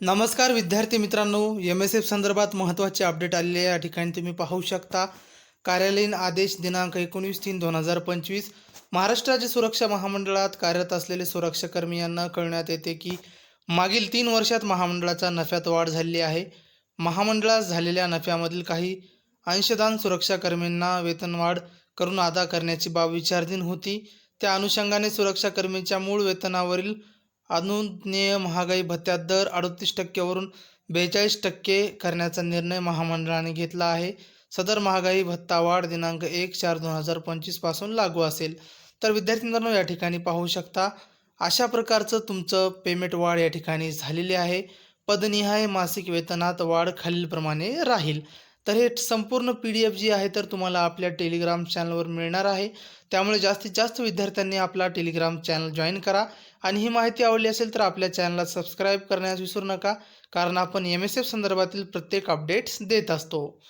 नमस्कार विद्यार्थी मित्रांनो एम एस एफ संदर्भात महत्त्वाचे अपडेट आलेले या ठिकाणी तुम्ही पाहू शकता कार्यालयीन आदेश दिनांक एकोणीस तीन दोन हजार पंचवीस. महाराष्ट्र राज्य सुरक्षा महामंडळात कार्यरत असलेले सुरक्षाकर्मी यांना कळण्यात येते की मागील तीन वर्षात महामंडळाचा नफ्यात वाढ झालेली आहे. महामंडळात झालेल्या नफ्यामधील काही अंशदान सुरक्षाकर्मींना वेतनवाढ करून अदा करण्याची बाब विचारधीन होती. त्या अनुषंगाने सुरक्षाकर्मीच्या मूळ वेतनावरील अनुज्ञेय महागाई भत्त्यात दर अडतीस टक्क्यावरून बेचाळीस टक्के करण्याचा निर्णय महामंडळाने घेतला आहे. सदर महागाई भत्ता वाढ दिनांक एक चार दोन हजार पंचवीसपासून लागू असेल. तर विद्यार्थी या ठिकाणी पाहू शकता अशा प्रकारचं तुमचं पेमेंट वाढ या ठिकाणी झालेली आहे. पदनिहाय मासिक वेतनात वाढ खालीलप्रमाणे राहील. तर हे संपूर्ण पी डी एफ जी आहे तर तुम्हाला आपल्या टेलिग्राम चॅनलवर मिळणार आहे. त्यामुळे जास्तीत जास्त विद्यार्थ्यांनी आपला टेलिग्राम चॅनल जॉईन करा. आणि ही माहिती आवडली असेल तर आपल्या चॅनलला सबस्क्राईब करण्यास विसरू नका कारण आपण एम एस एफ संदर्भातील प्रत्येक अपडेट्स देत असतो.